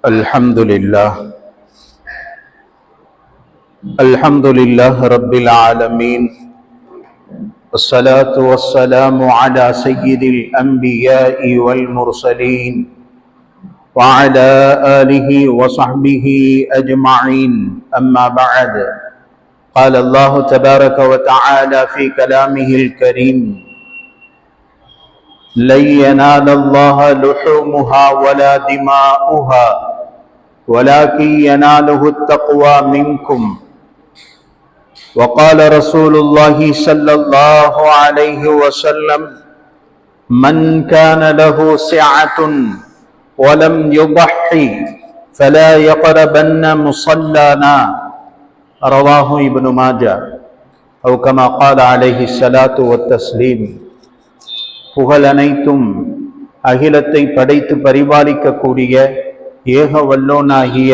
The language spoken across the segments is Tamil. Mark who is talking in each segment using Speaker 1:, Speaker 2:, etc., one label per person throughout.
Speaker 1: الحمد لله الحمد لله رب العالمين. والصلاة والسلام على سيد الأنبياء والمرسلين وعلى آله وصحبه أجمعين. أما بعد قال الله تبارك وتعالى في كلامه الكريم لن ينال الله لحومها ولا دماؤها ولكن يناله التقوى منكم وقال رسول الله صلى الله عليه وسلم من كان له سعة ولم يضحي فلا يقربن مصلانا رواه ابن ماجه أو كما قال عليه الصلاة والتسليم புகழ் அனைத்தும் அகிலத்தை படைத்து பரிபாலிக்கக்கூடிய ஏக வல்லோனாகிய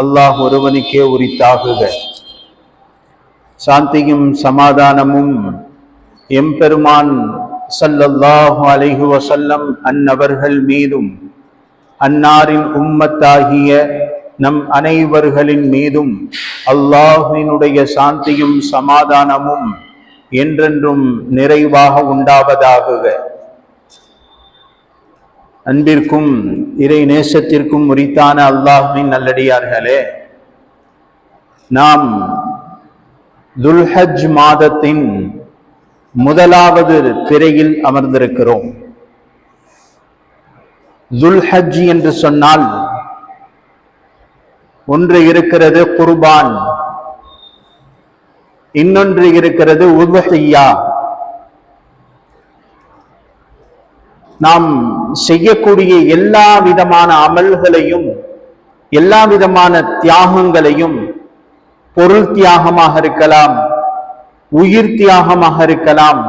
Speaker 1: அல்லாஹ் ஒருவனுக்கே உரித்தாகுக. சாந்தியும் சமாதானமும் எம்பெருமான் சல்லல்லாஹு அலைஹி வசல்லம் அன்னவர்கள் மீதும் அன்னாரின் உம்மத்தாகிய நம் அனைவர்களின் மீதும் அல்லாஹினுடைய சாந்தியும் சமாதானமும் என்றென்றும் நிறைவாக உண்டாவதாகுக. அன்பிற்கும் இறை நேசத்திற்கும் உரித்தான அல்லாஹுவின் நல்லடியார்களே நாம் துல்ஹஜ் மாதத்தின் முதலாவது திரையில் அமர்ந்திருக்கிறோம். துல்ஹஜ் என்று சொன்னால் ஒன்று இருக்கிறது குர்பான் இன்னொன்று இருக்கிறது உதுஹையா. நாம் செய்யக்கூடிய எல்லா விதமான அமல்களையும் எல்லா விதமான தியாகங்களையும் பொருள் தியாகமாக இருக்கலாம் உயிர் தியாகமாக இருக்கலாம்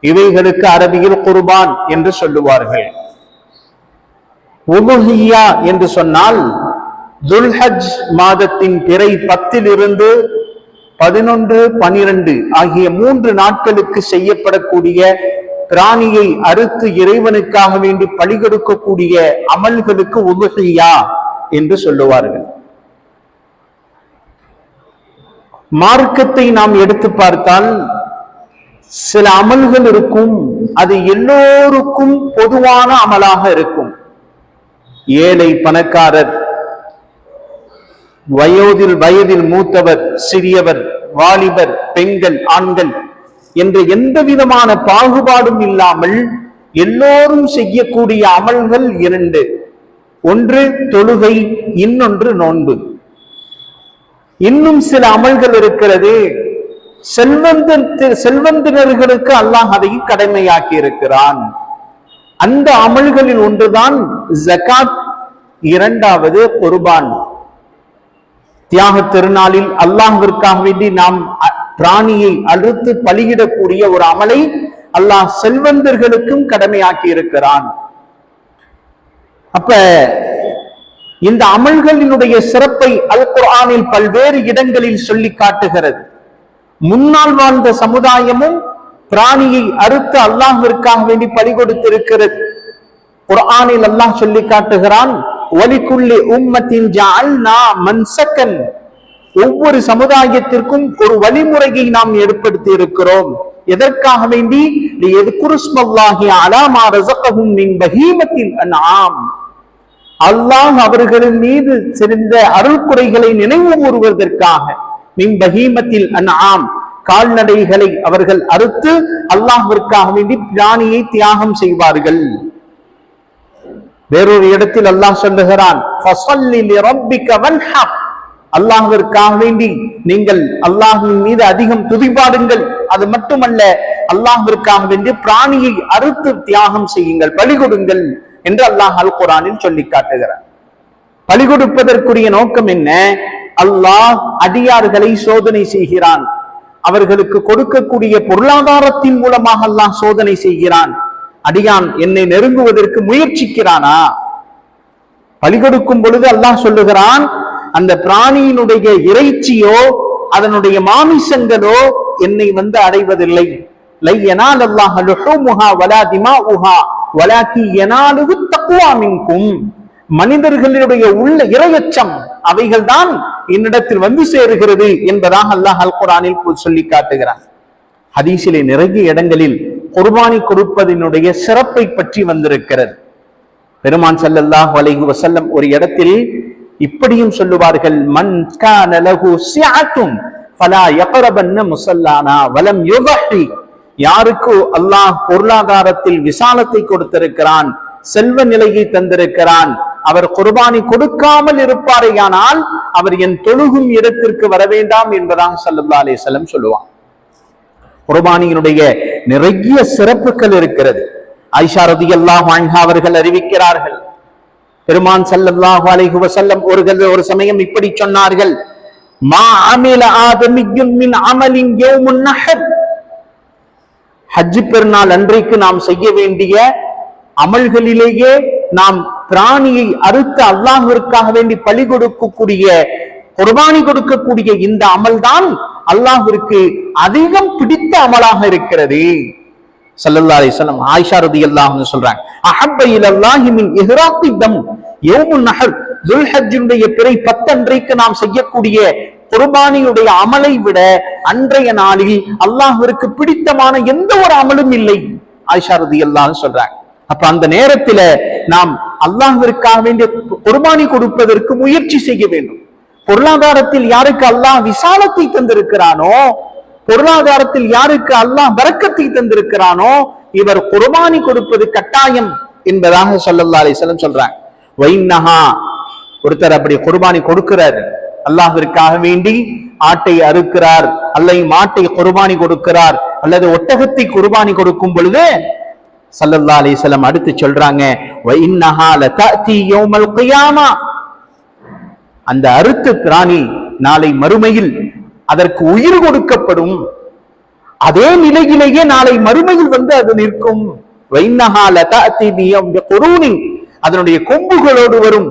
Speaker 1: இவைகளுக்கு அரபியில் குர்பான் என்று சொல்லுவார்கள். உதுஹியா என்று சொன்னால் துல்ஹஜ் மாதத்தின் பிறை பத்திலிருந்து பதினொன்று பனிரெண்டு ஆகிய மூன்று நாட்களுக்கு செய்யப்படக்கூடிய பிராணியை அறுத்து இறைவனுக்காக வேண்டி பழி கொடுக்கக்கூடிய அமல்களுக்கு உதுகையா என்று சொல்லுவார்கள். மார்க்கத்தை நாம் எடுத்து பார்த்தால் சில அமல்கள் இருக்கும் அது எல்லோருக்கும் பொதுவான அமலாக இருக்கும். ஏழை பணக்காரர் வயோதில் வயதில் மூத்தவர் சிறியவர் வாலிபர் பெண்கள் ஆண்கள் என்ற எந்த விதமான பாகுபாடும் இல்லாமல் எல்லோரும் செய்யக்கூடிய அமல்கள் இரண்டு. ஒன்று தொழுகை இன்னொன்று நோன்பு. இன்னும் சில அமல்கள் இருக்கிறது. செல்வந்த செல்வந்தினர்களுக்கு அல்லாஹ் அதை கடமையாக்கி இருக்கிறான் அந்த அமல்களில் ஒன்றுதான் ஜகாத் இரண்டாவது குர்பான். தியாக திருநாளில் அல்லாஹிற்காக வேண்டி நாம் பிராணியை அறுத்து பலியிடக்கூடிய ஒரு அமலை அல்லாஹ் செல்வந்தர்களுக்கும் கடமையாக்கி இருக்கிறான். அப்ப இந்த அமல்களினுடைய சிறப்பை அல் குர்ஆனில் பல்வேறு இடங்களில் சொல்லி காட்டுகிறது. முன்னால் வாழ்ந்த சமுதாயமும் பிராணியை அறுத்து அல்லாஹிற்காக வேண்டி பலி கொடுத்திருக்கிறது. குர்ஆனில் அல்லாஹ் சொல்லி காட்டுகிறான் ஒலிக்குள்ளே உம்மத்தின் நா மன்சக்கன் ஒவ்வொரு சமுதாயத்திற்கும் ஒரு வழிமுறையை நாம் ஏற்படுத்தி இருக்கிறோம் எதற்காக வேண்டி? அல்லாஹ் அவர்களின் மீது சிறந்த அருள் குறைகளை நினைவு கூறுவதற்காக மின் பகீமத்தில் அன்ஆம். கால்நடைகளை அவர்கள் அறுத்து அல்லாஹிற்காக வேண்டி பிராணியை தியாகம் செய்வார்கள். வேறொரு இடத்தில் அல்லாஹ் சொல்லுகிறான் அல்லாஹிற்காக வேண்டி நீங்கள் அல்லாஹின் மீது அதிகம் துதிபாடுங்கள். அது மட்டுமல்ல அல்லாஹிற்காக வேண்டி பிராணியை அறுத்து தியாகம் செய்யுங்கள் பலி கொடுங்கள் என்று அல்லாஹ் அல் குரானில் சொல்லி காட்டுகிறார் பலி கொடுப்பதற்குரிய நோக்கம் என்ன? அல்லாஹ் அடியார்களை சோதனை செய்கிறான். அவர்களுக்கு கொடுக்கக்கூடிய பொருளாதாரத்தின் மூலமாக அல்லாஹ் சோதனை செய்கிறான். அடியான் என்னை நெருங்குவதற்கு முயற்சிக்கிறானா? பலி கொடுக்கும் பொழுது அல்லாஹ் சொல்லுகிறான் அந்த பிராணியினுடைய இறைச்சியோ அதனுடைய மாமிசங்களோ என்னை வந்து அடைவதில்லை. லை அல்லாஹ் வலா வலாக்கி மின்கும். மனிதர்களுடைய உள்ள இரையச்சம் அவைகள் தான் என்னிடத்தில் வந்து சேருகிறது என்பதாக அல்லாஹ் அல் குரானில் சொல்லி காட்டுகிறான். ஹதீசிலே நிறைய இடங்களில் குர்பானி கொடுப்பதனுடைய சிறப்பை பற்றி வந்திருக்கிறது. பெருமான் ஸல்லல்லாஹு வலைஹு வசல்லம் ஒரு இடத்தில் இப்படியும் சொல்லுவார்கள் மண் கான சியாத்தும் சிஅத்துன் ஃபலா யக்ரபன்ன வலம் யுதஹி. யாருக்கு அல்லாஹ் பொருளாதாரத்தில் விசாலத்தை கொடுத்திருக்கிறான் செல்வ நிலையை தந்திருக்கிறான் அவர் குர்பானி கொடுக்காமல் இருப்பாரேயானால் அவர் என் தொழுகும் இடத்திற்கு வர வேண்டாம் என்பதாக சல்லா அலைஹி சொல்லுவான். குர்பானியினுடைய நிறைய சிறப்புகள் இருக்கிறது. ஐஷா ரதியல்லாஹு அன்ஹா அவர்கள் அறிவிக்கிறார்கள் பெருமான் ஸல்லல்லாஹு அலைஹி வஸல்லம் ஒரு ஒரு சமயம் இப்படி சொன்னார்கள். மா அமில ஆதமியும் மின் அமலின் யௌமுன் நஹர். ஹஜ் பெருநாள் அன்றைக்கு நாம் செய்ய வேண்டிய அமல்களிலேயே நாம் பிராணியை அறுத்து அல்லாஹிற்காக வேண்டி பழி கொடுக்கக்கூடிய குர்பானி கொடுக்கக்கூடிய இந்த அமல்தான் அல்லாஹிற்கு அதிகம் பிடித்த அமலாக இருக்கிறது. ஸல்லல்லாஹு அலைஹி வஸல்லம் ஆயிஷா ரலியல்லாஹு சொல்றாங்க அஹப்ப இலல்லாஹி மின் இஹ்ராத்தி தம். யௌமுன் நகர் துல்ஹஜினுடைய பிறை பத்தன்றைக்கு நாம் செய்யக்கூடிய குர்பானியுடைய அமலை விட அன்றைய நாளில் அல்லாஹிற்கு பிடித்தமான எந்த ஒரு அமலும் இல்லை. ஆயிஷா ரலியல்லாஹு சொல்றாங்க. அப்ப அந்த நேரத்துல நாம் அல்லாஹிற்காக வேண்டிய குர்பானி கொடுப்பதற்கு முயற்சி செய்ய வேண்டும். பொருளாதாரத்தில் யாருக்கு அல்லாஹ் விசாலத்தை தந்திருக்கிறானோ பொருளாதாரத்தில் யாருக்கு அல்லாஹ் வரக்கத்தை தந்திருக்கிறானோ இவர் குர்பானி கொடுப்பது கட்டாயம் என்பதாக சொல்லல்லா அலிசலம் சொல்றாங்க. வைநகா. ஒருத்தர் அப்படி குர்பானி கொடுக்கிறார். அல்லாஹிற்காக வேண்டி ஆட்டை அறுக்கிறார். அல்லது மாட்டை குர்பானி கொடுக்கிறார். அல்லது ஒட்டகத்தை குர்பானி கொடுக்கும் பொழுது சல்லல்லா அலைஹி அடுத்து சொல்றாங்க அந்த அறுத்து பிராணி நாளை மறுமையில் அதற்கு உயிர் கொடுக்கப்படும். அதே நிலையிலேயே நாளை மறுமையில் வந்து அது நிற்கும். வைன்னஹா லதஅதி பியம் பிகுரூனி அதனுடைய கொம்புகளோடு வரும்.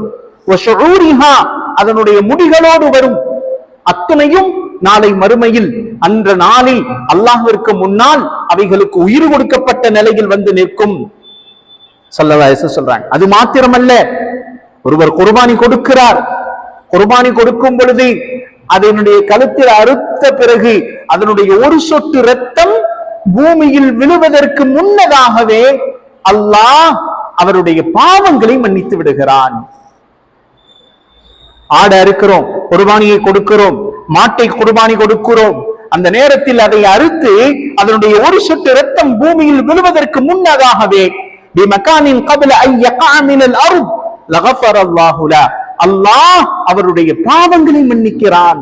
Speaker 1: அதனுடைய முடிகளோடு வரும். அத்தனையும் நாளை மறுமையில் அன்ற நாளில் அல்லாஹிற்கு முன்னால் அவைகளுக்கு உயிர் கொடுக்கப்பட்ட நிலையில் வந்து நிற்கும். சொல்லவாயச சொல்றாங்க. அது மாத்திரமல்ல ஒருவர் குர்பானி கொடுக்கிறார். குர்பானி கொடுக்கும் பொழுது அதனுடைய கழுத்தில் அறுத்த பிறகு அதனுடைய ஒரு சொட்டு ரத்தம் பூமியில் விழுவதற்கு முன்னதாகவே அல்லாஹ் அவருடைய பாவங்களை மன்னித்து விடுகிறான். ஆடை அறுக்கிறோம் குர்பானியை கொடுக்கிறோம் மாட்டை குர்பானி கொடுக்கிறோம். அந்த நேரத்தில் அதை அறுத்து அதனுடைய ஒரு சொட்டு ரத்தம் பூமியில் விழுவதற்கு முன்னதாகவே பிமகானின் கபில ஐயகாமினல் அருள் அல்லாஹ் அவருடைய பாவங்களை மன்னிக்கிறான்.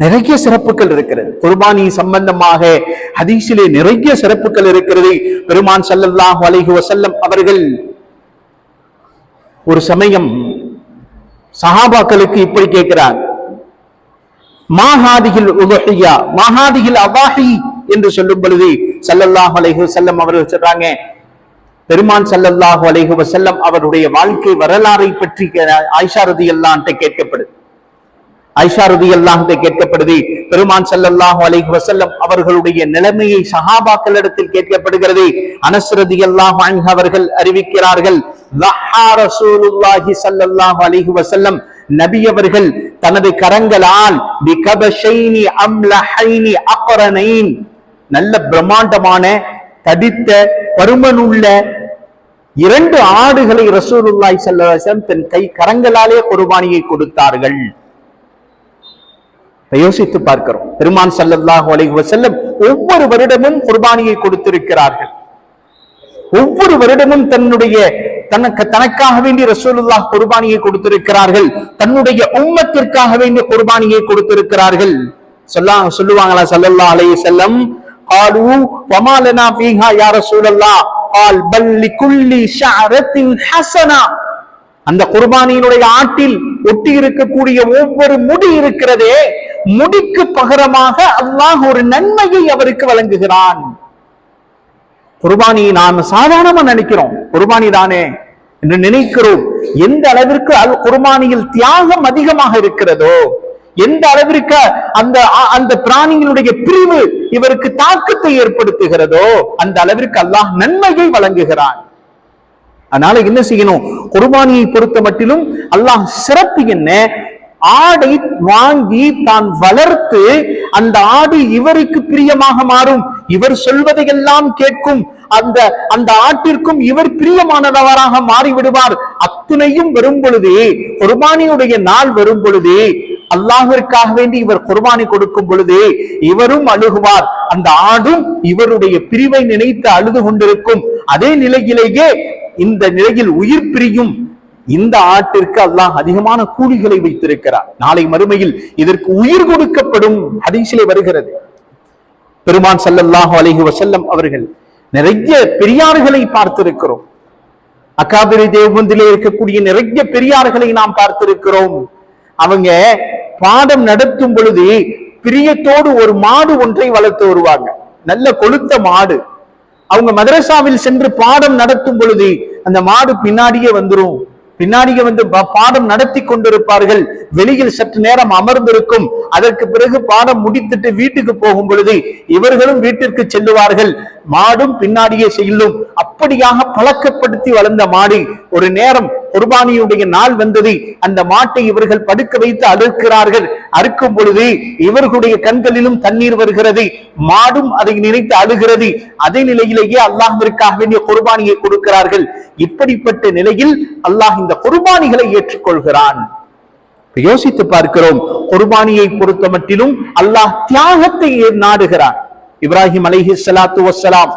Speaker 1: நிறைய சிறப்புகள் இருக்கிறது. குர்பானி சம்பந்தமாக ஹதீஸிலே நிறைய சிறப்புகள் இருக்கிறது. பெருமான் ஸல்லல்லாஹு அலைஹி வஸல்லம் அவர்கள் ஒரு சமயம் சஹாபாக்களுக்கு இப்படி கேட்கிறார். மாஹாதிகில் உதுஹியா? மாஹாதிகில் அவாஹி என்று சொல்லும் பொழுது சல்லல்லாஹு அலைஹி செல்லம் அவர்கள் சொல்றாங்க பெருமான் ஸல்லல்லாஹு அலைகுவ செல்லம் அவருடைய வாழ்க்கை வரலாறை பற்றி ஆயிஷா எல்லாம் கேட்கப்படும். ஐஷா அல்லாஹத்தை கேட்கப்படுது. பெருமான் ஸல்லல்லாஹு அலைஹி வசல்லம் அவர்களுடைய நிலைமையை சஹாபாக்களிடத்தில் கேட்கப்படுகிறது. அனஸ்ரதி அல்லாஹ் அவர்கள் அறிவிக்கிறார்கள் லஹா அலைஹி நபி அவர்கள் தனது கரங்களால் நல்ல பிரம்மாண்டமான தடித்த பருமனுள்ள இரண்டு ஆடுகளை ரசூலுல்லாய் ஸல்லல்லாஹு தன் கை கரங்களாலே குர்பானியை கொடுத்தார்கள். யோசித்து பார்க்கிறோம் பெருமான் ஸல்லல்லாஹு அலைஹி வஸல்லம் ஒவ்வொரு வருடமும் குர்பானியை கொடுத்திருக்கிறார்கள் ஒவ்வொரு வருடமும் தன்னுடைய தனக்கு தனக்காக வேண்டி ரசூலுல்லாஹ் குர்பானியை கொடுத்திருக்கிறார்கள் தன்னுடைய உம்மத்திற்காக வேண்டிய குர்பானியை கொடுத்திருக்கிறார்கள் சொல்லா சொல்லுவாங்களா ஸல்லல்லாஹு அலைஹி வஸல்லம் قالوا وما لنا فيها يا رسول الله قال بل لكل شعرة حسنة அந்த குர்பானியினுடைய ஆட்டில் ஒட்டி இருக்கக்கூடிய ஒவ்வொரு முடி இருக்கிறதே முடிக்கு பகரமாக அல்லாஹ் ஒரு நன்மையை அவருக்கு வழங்குகிறான். குர்பானி நாம் சாதாரணமா நினைக்கிறோம். குர்பானி தானே என்று நினைக்கிறோம். எந்த அளவிற்கு அல் குர்பானியில் தியாகம் அதிகமாக இருக்கிறதோ எந்த அளவிற்கு அந்த அந்த பிராணிகளுடைய பிரிவு இவருக்கு தாக்கத்தை ஏற்படுத்துகிறதோ அந்த அளவிற்கு அல்லாஹ் நன்மையை வழங்குகிறான். அதனால என்ன செய்யணும்? குர்பானியை பொறுத்த மட்டிலும் அல்லாஹ் சிறப்பு என்ன? ஆடை வாங்கி தான் வளர்த்து அந்த ஆடு இவருக்கு பிரியமாக மாறும். இவர் சொல்வதையெல்லாம் கேட்கும். அந்த அந்த ஆட்டிற்கும் இவர் பிரியமானவராக மாறிவிடுவார். அத்துணையும் வரும் பொழுது குர்பானியுடைய நாள் வரும் பொழுது அல்லாஹிற்காக வேண்டி இவர் குர்பானி கொடுக்கும் பொழுதே இவரும் அழுகுவார். அந்த ஆடும் இவருடைய பிரிவை நினைத்து அழுது கொண்டிருக்கும். அதே நிலையிலேயே இந்த நிலையில் உயிர் பிரியும். இந்த ஆட்டிற்கு அல்லாஹ் அதிகமான கூலிகளை வைத்திருக்கிறார் நாளை மறுமையில் இதற்கு உயிர் கொடுக்கப்படும் ஹதீஸிலே வருகிறது. பெருமான் ஸல்லல்லாஹு அலைஹி வசல்லம் அவர்கள் நிறைய பெரியார்களை பார்த்திருக்கிறோம். அக்காபிரி தேவந்திலே இருக்கக்கூடிய நிறைய பெரியார்களை நாம் பார்த்திருக்கிறோம். அவங்க பாடம் நடத்தும் பொழுது பிரியத்தோடு ஒரு மாடு ஒன்றை வளர்த்து வருவாங்க. நல்ல கொளுத்த மாடு. அவங்க மதரசாவில் சென்று பாடம் நடத்தும் பொழுது அந்த மாடு பின்னாடியே வந்துரும். பின்னாடியே வந்து பாடம் நடத்தி கொண்டிருப்பார்கள். வெளியில் சற்று நேரம் அமர்ந்திருக்கும். அதற்கு பிறகு பாடம் முடித்துட்டு வீட்டுக்கு போகும் பொழுது இவர்களும் வீட்டிற்கு செல்லுவார்கள். மாடும் பின்னாடியே செல்லும். அப்படியாக பழக்கப்படுத்தி வளர்ந்த மாடு ஒரு நேரம் குர்பானியுடைய நாள் வந்தது. அந்த மாட்டை இவர்கள் படுக்க வைத்து அறுக்கிறார்கள் அறுக்கும் பொழுது இவர்களுடைய கண்களிலும் தண்ணீர் வருகிறது. மாடும் அதை நினைத்து அழுகிறது. அதே நிலையிலேயே அல்லாஹிற்காக வேண்டிய குர்பானியை கொடுக்கிறார்கள். இப்படிப்பட்ட நிலையில் அல்லாஹ் இந்த குர்பானிகளை ஏற்றுக்கொள்கிறான். யோசித்து பார்க்கிறோம். குர்பானியை பொறுத்த மட்டிலும் அல்லாஹ் தியாகத்தை நாடுகிறான். இப்ராஹிம் அலைஹி சலாத்து வசலாம்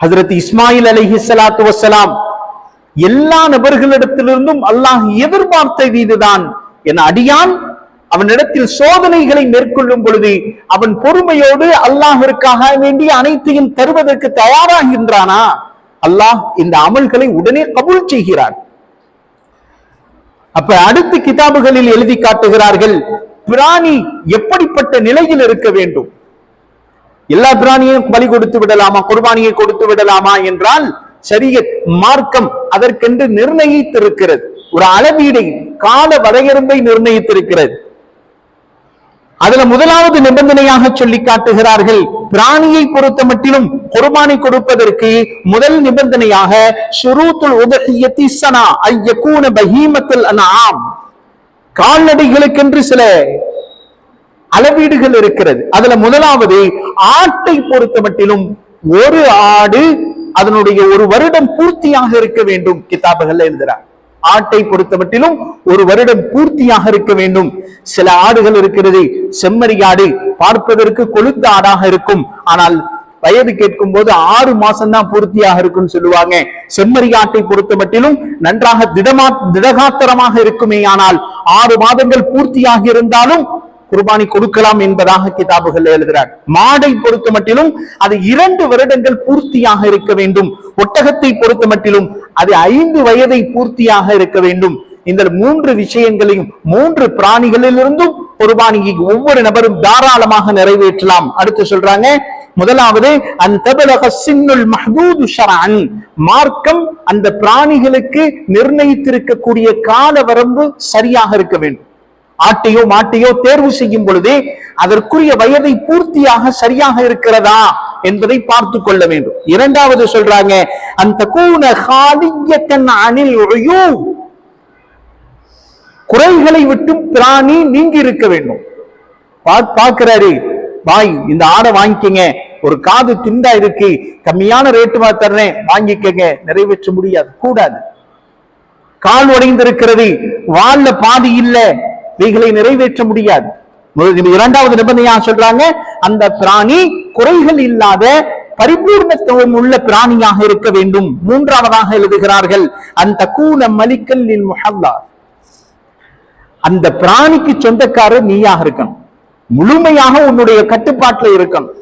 Speaker 1: ஹசரத் இஸ்மாயில் அலைஹி சலாத்து வசலாம் எல்லா நபர்களிடத்திலிருந்தும் அல்லாஹ் எதிர்பார்த்தது இதுதான் என் அடியான் அவனிடத்தில் சோதனைகளை மேற்கொள்ளும் பொழுது அவன் பொறுமையோடு அல்லாஹிற்காக வேண்டிய அனைத்தையும் தருவதற்கு தயாராகின்றானா அல்லாஹ் இந்த அமல்களை உடனே கபூல் செய்கிறான். அப்ப அடுத்து கிதாபுகளில் எழுதி காட்டுகிறார்கள் பிராணி எப்படிப்பட்ட நிலையில் இருக்க வேண்டும்? எல்லா பிராணியையும் பலி கொடுத்து விடலாமா குர்பானியை கொடுத்து விடலாமா என்றால் சரிய மார்க்கம் அதற்கென்று நிர்ணயித்திருக்கிறது. ஒரு அளவீடை கால வரையறுப்பை நிர்ணயித்திருக்கிறது. அதுல முதலாவது நிபந்தனையாக சொல்லி காட்டுகிறார்கள் பிராணியை பொறுத்த மட்டிலும் குர்பானை கொடுப்பதற்கு முதல் நிபந்தனையாக சுரூத்துல் உதஹியத்தி சனா ஐயக்கூன பஹீமத்துல் கால்நடைகளுக்கென்று சில அளவீடுகள் இருக்கிறது. அதுல முதலாவது ஆட்டை பொறுத்த மட்டிலும் ஒரு ஆடு அதனுடைய ஒரு வருடம் பூர்த்தியாக இருக்க வேண்டும் கிதாபுகள்ல எழுதுறார். ஆட்டை பொறுத்த மட்டிலும் ஒரு வருடம் பூர்த்தியாக இருக்க வேண்டும். சில ஆடுகள் இருக்கிறது செம்மறி ஆடு பார்ப்பதற்கு கொழுத்த ஆடாக இருக்கும். ஆனால் வயது கேட்கும் போது ஆறு மாசம் தான் பூர்த்தியாக இருக்கும்னு சொல்லுவாங்க. செம்மறி ஆட்டை பொறுத்த மட்டிலும் நன்றாக திடமா திடகாத்திரமாக இருக்குமே ஆனால் ஆறு மாதங்கள் பூர்த்தியாக இருந்தாலும் குர்பானி கொடுக்கலாம் என்பதாக கிதாபுகள் எழுதுகிறார். மாடை பொறுத்த மட்டிலும் அது இரண்டு வருடங்கள் பூர்த்தியாக இருக்க வேண்டும். ஒட்டகத்தை பொறுத்த மட்டிலும் அது ஐந்து வயதை பூர்த்தியாக இருக்க வேண்டும். இந்த மூன்று விஷயங்களையும் மூன்று பிராணிகளிலிருந்தும் குர்பானியை ஒவ்வொரு நபரும் தாராளமாக நிறைவேற்றலாம். அடுத்து சொல்றாங்க முதலாவது அந்த சின்னுல் மார்க்கம் அந்த பிராணிகளுக்கு நிர்ணயித்திருக்கக்கூடிய கால வரம்பு சரியாக இருக்க வேண்டும். ஆட்டையோ மாட்டையோ தேர்வு செய்யும் பொழுது அதற்குரிய வயதை பூர்த்தியாக சரியாக இருக்கிறதா என்பதை பார்த்து கொள்ள வேண்டும். இரண்டாவது சொல்றாங்க அந்த கூன காலியத்தன் அணில் குறைகளை விட்டும் பிராணி நீங்கி இருக்க வேண்டும். பா- பார்க்கிறாரு வாய் இந்த ஆடை வாங்கிக்கங்க. ஒரு காது துண்டா இருக்கு. கம்மியான ரேட்டு தர்றேன். வாங்கிக்கங்க. நிறைவேற்ற முடியாது. கூடாது. கால் உடைந்திருக்கிறது. வால்ல பாதி இல்ல. இவைகளை நிறைவேற்ற முடியாது. இரண்டாவது நிபந்தனையா சொல்றாங்க? அந்த பிராணி குறைகள் இல்லாத பரிபூர்ணத்துவம் உள்ள பிராணியாக இருக்க வேண்டும். மூன்றாவதாக எழுதுகிறார்கள் அந்த கூன மலிக்கல் முஹல்லா. அந்த பிராணிக்கு சொந்தக்காரர் நீயாக இருக்கணும். முழுமையாக உன்னுடைய கட்டுப்பாட்டுல இருக்கணும்.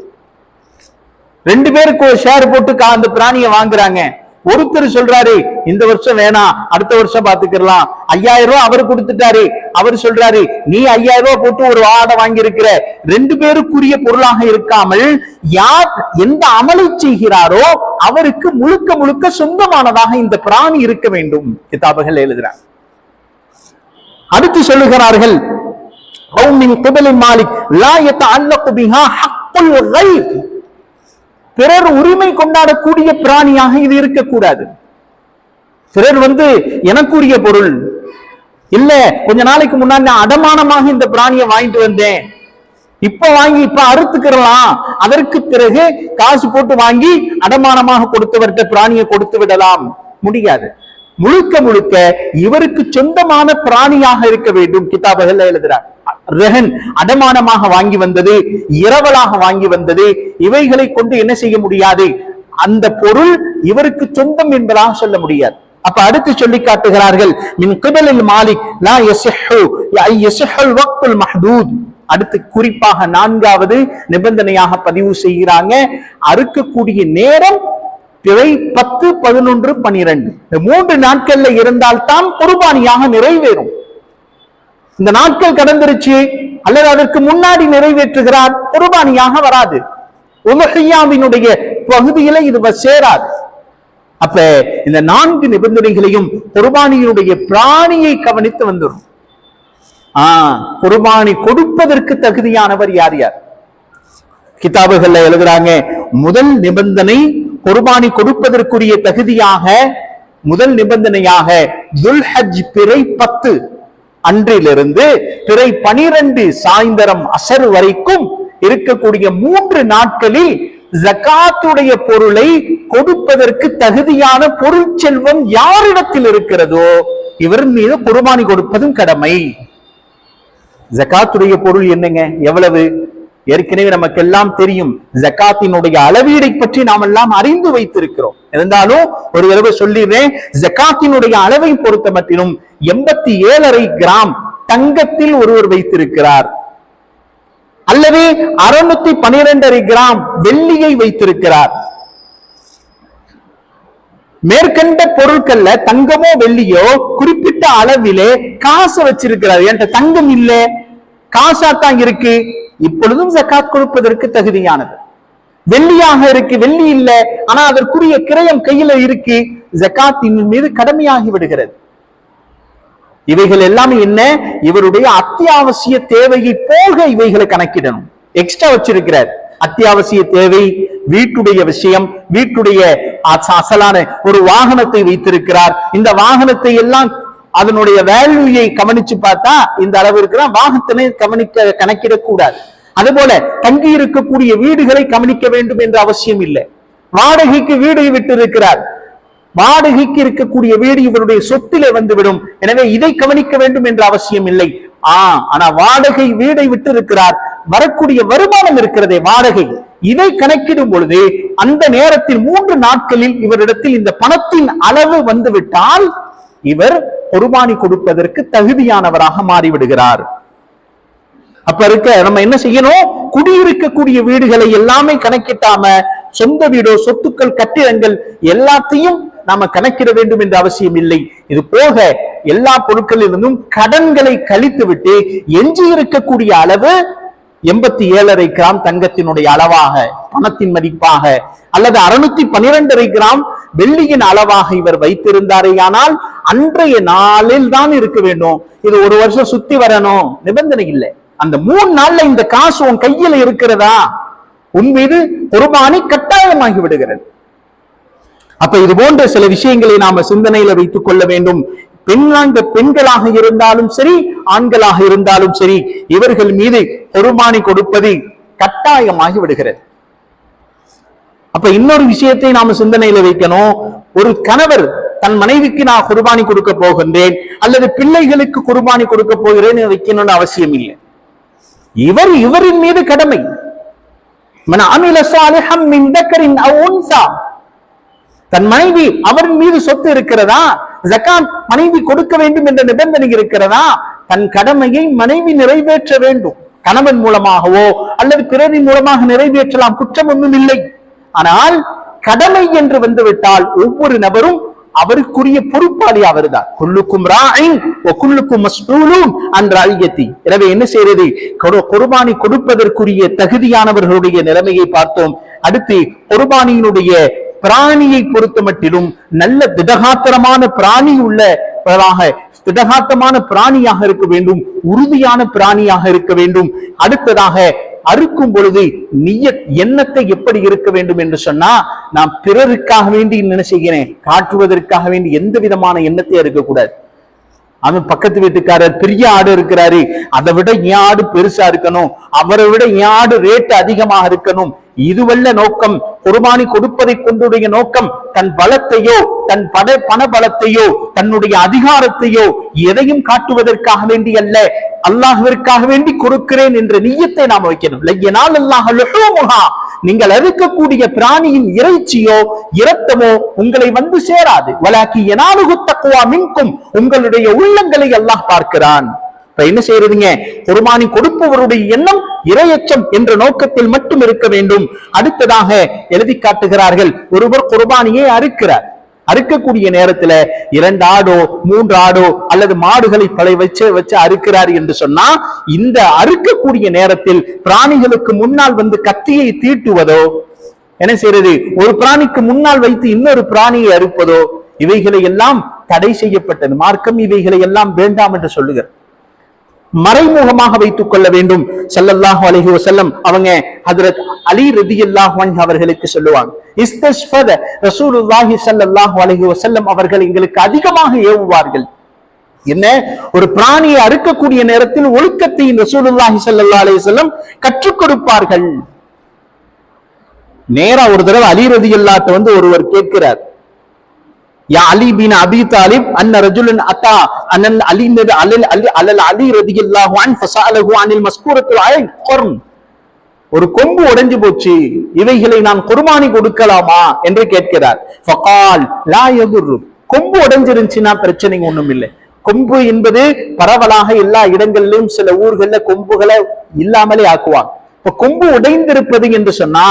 Speaker 1: ரெண்டு பேருக்கு ஒரு ஷேர் போட்டு அந்த பிராணியை வாங்குறாங்க. ஒருத்தர் சொல்றாரு இந்த வருஷம் வேணாம் அடுத்த வருஷம் பாத்துக்கலாம் ஐயாயிரம் ரூபாய் அவர் கொடுத்துட்டாரு. அவர் சொல்றாரு நீ ஐயாயிரம் ரூபாய் போட்டு ஒரு வாடை வாங்கியிருக்கிற. ரெண்டு பேருக்குரிய பொருளாக இருக்காமல் யார் எந்த அமலை செய்கிறாரோ அவருக்கு முழுக்க முழுக்க சொந்தமானதாக இந்த பிராணி இருக்க வேண்டும். கிதாபுகள் எழுதுறாங்க அடுத்து சொல்லுகிறார்கள் மாலிக் லா பிறர் உரிமை கொண்டாடக்கூடிய பிராணியாக இது இருக்கக்கூடாது. சிலர் வந்து எனக்குரிய பொருள். இல்ல கொஞ்ச நாளைக்கு முன்னாடி நான் அடமானமாக இந்த பிராணியை வாங்கிட்டு வந்தேன். இப்ப வாங்கி இப்ப அறுத்துக்கிறலாம். அதற்கு பிறகு காசு போட்டு வாங்கி அடமானமாக கொடுத்தவர்கிட்ட பிராணியை கொடுத்து விடலாம். முடியாது. முழுக்க முழுக்க இவருக்கு சொந்தமான பிராணியாக இருக்க வேண்டும். கிதாபுகள் எழுதுறார். ரெஹன் அடமானமாக வாங்கி வந்தது இரவலாக வாங்கி வந்தது இவைகளை கொண்டு என்ன செய்ய முடியாது? அந்த பொருள் இவருக்கு சொந்தம் என்பதாக சொல்ல முடியாது. அப்ப அடுத்து சொல்லி காட்டுகிறார்கள் மின் கிபலில் மாலிக் லா யசிஹு யசிஹுல் வக்துல் மஹ்தூத். அடுத்து குறிப்பாக நான்காவது நிபந்தனையாக பதிவு செய்கிறாங்க அறுக்கக்கூடிய நேரம் பிழை பத்து பதினொன்று பனிரெண்டு. இந்த மூன்று நாட்கள்ல இருந்தால்தான் குர்பானியாக நிறைவேறும். இந்த நாட்கள் கடந்துருச்சு அல்லது அதற்கு முன்னாடி நிறைவேற்றுகிறார் குர்பானியாக வராது. உலகையாவினுடைய பகுதியில இது சேராது. அப்ப இந்த நான்கு நிபந்தனைகளையும் குர்பானியினுடைய பிராணியை கவனித்து வந்துடும் ஆஹ் குர்பானி கொடுப்பதற்கு தகுதியானவர் யார் யார்? கிதாபுகள்ல எழுதுறாங்க முதல் நிபந்தனை குர்பானி கொடுப்பதற்குரிய தகுதியாக முதல் நிபந்தனையாக துல்ஹஜ் பிறை பத்து. அன்றிலிருந்து பிறை பனிரெண்டு சாயந்தரம் அசர் வரைக்கும் இருக்கக்கூடிய மூன்று நாட்களில் ஜகாத்துடைய பொருளை கொடுப்பதற்கு தகுதியான பொருள் செல்வம் யாரிடத்தில் இருக்கிறதோ இவர் மீது குர்பானி கொடுப்பதும் கடமை. ஜகாத்துடைய பொருள் என்னங்க? எவ்வளவு? ஏற்கனவே நமக்கு எல்லாம் தெரியும் ஜகாத்தினுடைய அளவீடை பற்றி நாம் எல்லாம் அறிந்து வைத்திருக்கிறோம். இருந்தாலும் ஒரு தடவை சொல்லிடுறேன் ஜகாத்தினுடைய அளவை பொறுத்த மட்டிலும் எண்பத்தி ஏழரை கிராம் தங்கத்தில் ஒருவர் வைத்திருக்கிறார். அல்லது அறுநூத்தி பனிரெண்டரை கிராம் வெள்ளியை வைத்திருக்கிறார். மேற்கண்ட பொருட்கள்ல தங்கமோ வெள்ளியோ குறிப்பிட்ட அளவிலே காசு வச்சிருக்கிறார். என்கிட்ட தங்கம் இல்ல? காசாத்தான் இருக்கு. இப்பொழுதும் ஜக்காத் கொடுப்பதற்கு தகுதியானது. வெள்ளியாக இருக்கு வெள்ளி இல்ல. ஆனா அதற்குரிய கிரயம் கையில இருக்கு. ஜக்காத்தின் மீது கடமையாகி விடுகிறது. இவைகள் எல்லாமே என்ன? இவருடைய அத்தியாவசிய தேவையை போக இவைகளை கணக்கிடணும். எக்ஸ்ட்ரா வச்சிருக்கிறார். அத்தியாவசிய தேவை வீட்டுடைய விஷயம் வீட்டுடைய அசலான ஒரு வாகனத்தை வைத்திருக்கிறார். இந்த வாகனத்தை எல்லாம் அதனுடைய வேல்யூயை கவனிச்சு பார்த்தா இந்த அளவு இருக்கிற வாகனத்தினை கவனிக்க கணக்கிடக்கூடாது. அதுபோல தங்கி இருக்கக்கூடிய வீடுகளை கவனிக்க வேண்டும் என்ற அவசியம் இல்லை. வாடகைக்கு வீடை விட்டு இருக்கிறார் வாடகைக்கு இருக்கக்கூடிய வீடு இவருடைய சொத்திலே வந்துவிடும். எனவே இதை கவனிக்க வேண்டும் என்ற அவசியம் இல்லை. ஆ ஆனா வாடகை வீடை விட்டு இருக்கிறார் வரக்கூடிய வருமானம் இருக்கிறதே வாடகை. இதை கணக்கிடும் பொழுது அந்த நேரத்தில் மூன்று நாட்களில் இவரிடத்தில் இந்த பணத்தின் அளவு வந்துவிட்டால் இவர் பொறுமானி கொடுப்பதற்கு தகுதியானவராக மாறிவிடுகிறார். அப்ப இருக்க நம்ம என்ன செய்யணும்? குடியிருக்கக்கூடிய வீடுகளை எல்லாமே கணக்கிட்டாம சொந்த வீடோ சொத்துக்கள் கட்டிடங்கள் எல்லாத்தையும் நாம கணக்கிட வேண்டும் என்ற அவசியம் இல்லை. இது போக எல்லா பொருட்களிலிருந்தும் கடன்களை கழித்து விட்டு எஞ்சி இருக்கக்கூடிய அளவு எண்பத்தி ஏழரை கிராம் தங்கத்தினுடைய அளவாக பணத்தின் மதிப்பாக அல்லது அறுநூத்தி பனிரெண்டரை கிராம் வெள்ளியின் அளவாக இவர் வைத்திருந்தாரே ஆனால் அன்றைய நாளில் தான் இருக்க வேண்டும். இது ஒரு வருஷம் சுத்தி வரணும். நிபந்தனை இல்லை. அந்த மூணு நாள்ல இந்த காசு உன் கையில இருக்கிறதா? உன் மீது குர்பானி கட்டாயமாகி விடுகிறது. அப்ப இது போன்ற சில விஷயங்களை நாம சிந்தனையில வைத்துக் கொள்ள வேண்டும். பெண்ணாங்க பெண்களாக இருந்தாலும் சரி ஆண்களாக இருந்தாலும் சரி இவர்கள் மீது குர்பானி கொடுப்பது கட்டாயமாகி விடுகிறது. அப்ப இன்னொரு விஷயத்தை நாம சிந்தனையில வைக்கணும். ஒரு கணவர் தன் மனைவிக்கு நான் குர்பானி கொடுக்க போகின்றேன் அல்லது பிள்ளைகளுக்கு குர்பானி கொடுக்க போகிறேன் வைக்கணும்னு அவசியம் இல்லை. இவர் இவரின் மீது கடமை. மன அமில சாலிஹம் மின் தக்கரின் தன் மனைவி அவரின் மீது சொத்து இருக்கிறதா? ஜகாத் மனைவி கொடுக்க வேண்டும் என்ற நிபந்தனை இருக்கிறதா? தன் கடமையை மனைவி நிறைவேற்ற வேண்டும். கணவன் மூலமாகவோ அல்லது பிறரின் மூலமாக நிறைவேற்றலாம் குற்றம் ஒன்றும் இல்லை. ஆனால் கடமை என்று வந்துவிட்டால் ஒவ்வொரு நபரும் அவருக்குரிய பொறுப்பாளி அவர்தான் குல்லுக்கும் ராயின் குல்லுக்கும் மஸ்டூலும் அன்ற அழியத்தி எனவே என்ன செய்யறது கொடு- குர்பானி கொடுப்பதற்குரிய தகுதியானவர்களுடைய நிலைமையை பார்த்தோம். அடுத்து குர்பானியினுடைய பிராணியை பொறுத்த மட்டிலும் நல்ல திடகாத்திரமான பிராணி உள்ளவராக திடகாத்தமான பிராணியாக இருக்க வேண்டும் உறுதியான பிராணியாக இருக்க வேண்டும். அடுத்ததாக அறுக்கும் பொழுது நீய எண்ணத்தை எப்படி இருக்க வேண்டும் என்று சொன்னா நான் பிறருக்காக வேண்டி என்ன செய்கிறேன்? காட்டுவதற்காக வேண்டி எந்த விதமான எண்ணத்தை இருக்கக்கூடாது அவன் பக்கத்து வீட்டுக்காரர் பெரிய ஆடு இருக்கிறாரு அதை விட என் ஆடு பெருசா இருக்கணும் அவரை விட என் ஆடு ரேட்டு அதிகமாக இருக்கணும் இதுவல்ல நோக்கம். குர்பானி கொடுப்பதை கொண்டுடைய நோக்கம் தன் பலத்தையோ தன் பட பண பலத்தையோ தன்னுடைய அதிகாரத்தையோ எதையும் காட்டுவதற்காக வேண்டி அல்ல. அல்லாஹுவிற்காக வேண்டி கொடுக்கிறேன் என்ற நியத்தை நாம் வைக்கணும். லையனால் அல்லாஹ் லுஹூமுஹா. நீங்கள் அறுக்கக்கூடிய பிராணியின் இறைச்சியோ இரத்தமோ உங்களை வந்து சேராது. வலாக்கி எனாலுகு தக்குவா மின்கும். உங்களுடைய உள்ளங்களை அல்லாஹ் பார்க்கிறான். இப்ப என்ன செய்யறதுங்க? குர்பானி கொடுப்பவருடைய எண்ணம் இரையச்சம் என்ற நோக்கத்தில் மட்டும் இருக்க வேண்டும். அடுத்ததாக எழுதி காட்டுகிறார்கள் ஒருவர் குர்பானியை அறுக்கிறார். அறுக்கக்கூடிய நேரத்துல இரண்டு ஆடோ மூன்று ஆடோ அல்லது மாடுகளை பழைய வச்சு வச்சு அறுக்கிறார் என்று சொன்னா இந்த அறுக்கக்கூடிய நேரத்தில் பிராணிகளுக்கு முன்னால் வந்து கத்தியை தீட்டுவதோ என்ன செய்யறது? ஒரு பிராணிக்கு முன்னால் வைத்து இன்னொரு பிராணியை அறுப்பதோ இவைகளை எல்லாம் தடை செய்யப்பட்டது. மார்க்கம் இவைகளை எல்லாம் வேண்டாம் என்று சொல்லுகிறார் மறைமுகமாக வைத்துக் கொள்ள வேண்டும். சல்லல்லாஹு அலஹி வசல்லம் அவங்க ஹதரத் அலி ரதி அல்லாஹ் அவர்களுக்கு சொல்லுவாங்க இஸ்தஷ்ஃபத ரசூலுல்லாஹி ஸல்லல்லாஹு அலஹி வசல்லம் அவர்கள் எங்களுக்கு அதிகமாக ஏவுவார்கள். என்ன? ஒரு பிராணியை அறுக்கக்கூடிய நேரத்தில் ஒழுக்கத்தை ரசூலுல்லாஹி சல்லா அலி வஸல்லம் கற்றுக் கொடுப்பார்கள். நேரா ஒரு தடவை அலி ரதி அல்லாட்ட வந்து ஒருவர் கேட்கிறார் யா அலி பின் அபி தாலிப் அன்ன ரஜுலன் அத்தா அனல் அலி நபி அலல் அலி அலல் அலி ரதியல்லாஹு அன் அனில் மஸ்கூரத்துல் ஐன் குர்ன் ஒரு கொம்பு உடைஞ்சு போச்சு இவைகளை நான் குர்பானி கொடுக்கலாமா என்று கேட்கிறார். ஃபகால் லா யதுர்ரு. கொம்பு உடைஞ்சிருந்துச்சுன்னா பிரச்சனை ஒண்ணும் இல்லை. கொம்பு என்பது பரவலாக எல்லா இடங்களிலும் சில ஊர்கள்ல கொம்புகளை இல்லாமலே ஆக்குவாங்க. இப்ப கொம்பு உடைந்திருப்பது என்று சொன்னா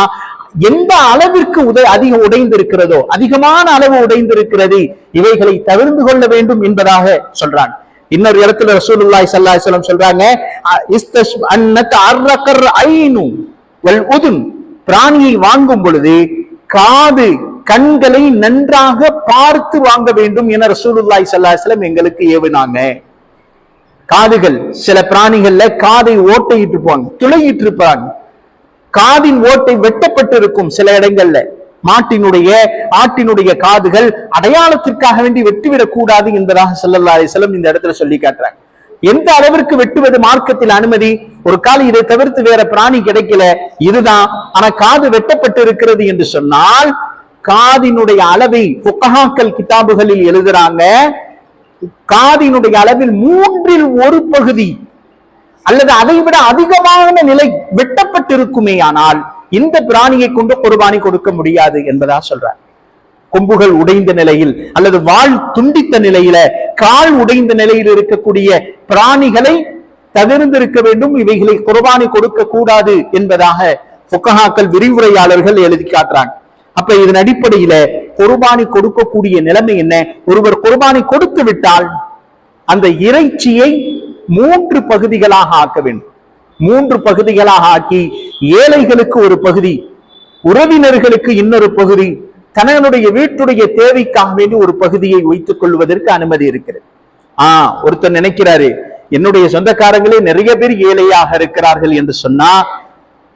Speaker 1: எந்த அளவிற்கு உதை அதிகம் உடைந்திருக்கிறதோ அதிகமான அளவு உடைந்திருக்கிறது இவைகளை தவிர்ந்து கொள்ள வேண்டும் என்பதாக சொல்றான். இன்னொரு இடத்துல ரசூலுல்லாய் சல்லாஹ் சொல்லம் சொல்றாங்க பிராணியை வாங்கும் பொழுது காது கண்களை நன்றாக பார்த்து வாங்க வேண்டும் என ரசூலுல்லாய் சல்லாஹ் எங்களுக்கு ஏவினாங்க. காதுகள் சில பிராணிகள்ல காதை ஓட்டையிட்டு இருப்பாங்க துளையிட்டு இருப்பாங்க காதின் ஓட்டை வெட்டப்பட்டு இருக்கும் சில இடங்கள்ல. மாட்டினுடைய ஆட்டினுடைய காதுகள் அடையாளத்திற்காக வேண்டி வெட்டிவிடக் கூடாது என்பதாக செல்லல்லா செல்லம் இந்த இடத்துல சொல்லி காட்டுறாங்க. எந்த அளவிற்கு வெட்டுவது மார்க்கத்தில் அனுமதி? ஒரு காலம் இதை தவிர்த்து வேற பிராணி கிடைக்கல. இதுதான். ஆனா காது வெட்டப்பட்டு இருக்கிறது என்று சொன்னால் காதினுடைய அளவை புக்ககாக்கள் கிதாபுகளில் எழுதுறாங்க. காதினுடைய அளவில் மூன்றில் ஒரு பகுதி அல்லது அதை விட அதிகமான நிலை வெட்டப்பட்டிருக்குமே ஆனால் இந்த பிராணியை கொண்டு குர்பானி கொடுக்க முடியாது என்பதா சொல்றார். கொம்புகள் உடைந்த நிலையில் அல்லது வாள் துண்டித்த நிலையில கால் உடைந்த நிலையில் இருக்கக்கூடிய பிராணிகளை தவிர்ந்திருக்க வேண்டும். இவைகளை குர்பானி கொடுக்க கூடாது என்பதாக புக்கஹாக்கள் விரிவுரையாளர்கள் எழுதி காட்டுறாங்க. அப்ப இதன் அடிப்படையில குர்பானி கொடுக்கக்கூடிய நிலைமை என்ன? ஒருவர் குர்பானி கொடுத்து விட்டால் அந்த இறைச்சியை மூன்று பகுதிகளாக ஆக்க வேண்டும். மூன்று பகுதிகளாக ஆக்கி ஏழைகளுக்கு ஒரு பகுதி உறவினர்களுக்கு இன்னொரு பகுதி தனனுடைய வீட்டுடைய தேவைக்காக வேண்டி ஒரு பகுதியை வைத்துக் கொள்வதற்கு அனுமதி இருக்கிறது. ஆஹ் ஒருத்தர் நினைக்கிறாரு என்னுடைய சொந்தக்காரங்களே நிறைய பேர் ஏழையாக இருக்கிறார்கள் என்று சொன்னா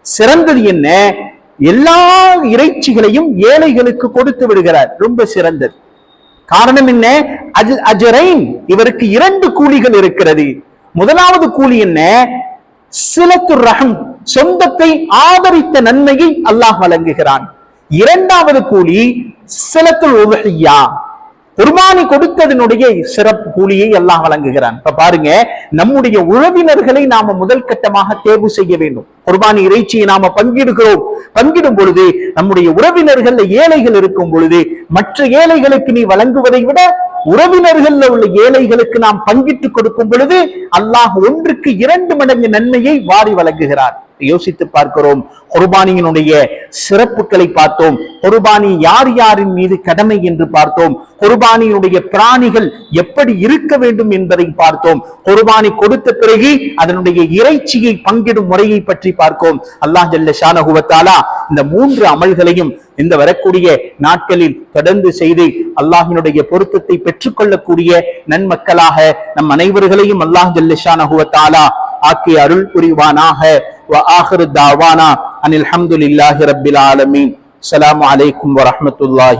Speaker 1: சிறந்தது என்ன? எல்லா இறைச்சிகளையும் ஏழைகளுக்கு கொடுத்து விடுகிறார். ரொம்ப சிறந்தது. காரணம் என்ன? அஜரைன் இவருக்கு இரண்டு கூலிகள் இருக்கிறது. முதலாவது கூலி என்ன? சிலத்து ரஹம் சொந்தத்தை ஆதரித்த நன்மையை அல்லாஹ் வழங்குகிறான். இரண்டாவது கூலி சிலத்துல் உபஹியா குர்பானி கொடுத்ததனுடைய சிறப்பு கூலியை எல்லாம் வழங்குகிறான். இப்ப பாருங்க நம்முடைய உறவினர்களை நாம முதல் கட்டமாக தேர்வு செய்ய வேண்டும். குர்பானி இறைச்சியை நாம பங்கிடுகிறோம். பங்கிடும் பொழுது நம்முடைய உறவினர்கள் ஏழைகள் இருக்கும் பொழுது மற்ற ஏழைகளுக்கு நீ வழங்குவதை விட உறவினர்கள் உள்ள ஏழைகளுக்கு நாம் பங்கிட்டு கொடுக்கும் பொழுது அல்லாஹ் ஒன்றுக்கு இரண்டு மடங்கு நன்மையை வாரி வழங்குகிறார். யோசித்து பார்க்கிறோம். குர்பானியினுடைய சிறப்புகளை பார்த்தோம். குர்பானி யார் யாரின் மீது கடமை என்று பார்த்தோம். குர்பானியினுடைய பிராணிகள் எப்படி இருக்க வேண்டும் என்பதை பார்த்தோம். குர்பானி கொடுத்த பிறகு அதனுடைய இறைச்சியை பங்கிடும் முறையை பற்றி பார்ப்போம் அல்லாஹ் ஜல்ல ஷானகுவத்தாலா இந்த மூன்று அமல்களையும் இந்த வரக்கூடிய நாட்களில் தொடர்ந்து செய்து அல்லாஹினுடைய பொருத்தத்தை பெற்றுக்கொள்ளக்கூடிய நன்மக்களாக நம் அனைவர்களையும் அல்லாஹ் ஜல்ல ஆக்கி அருள் புரிவானாக வ ஆஹிரு தாவானா அனில் ஹம்துலில்லாஹி ரபில் ஆலமீன் அலாம் அலைக்கும் வரமத்துல்லாஹி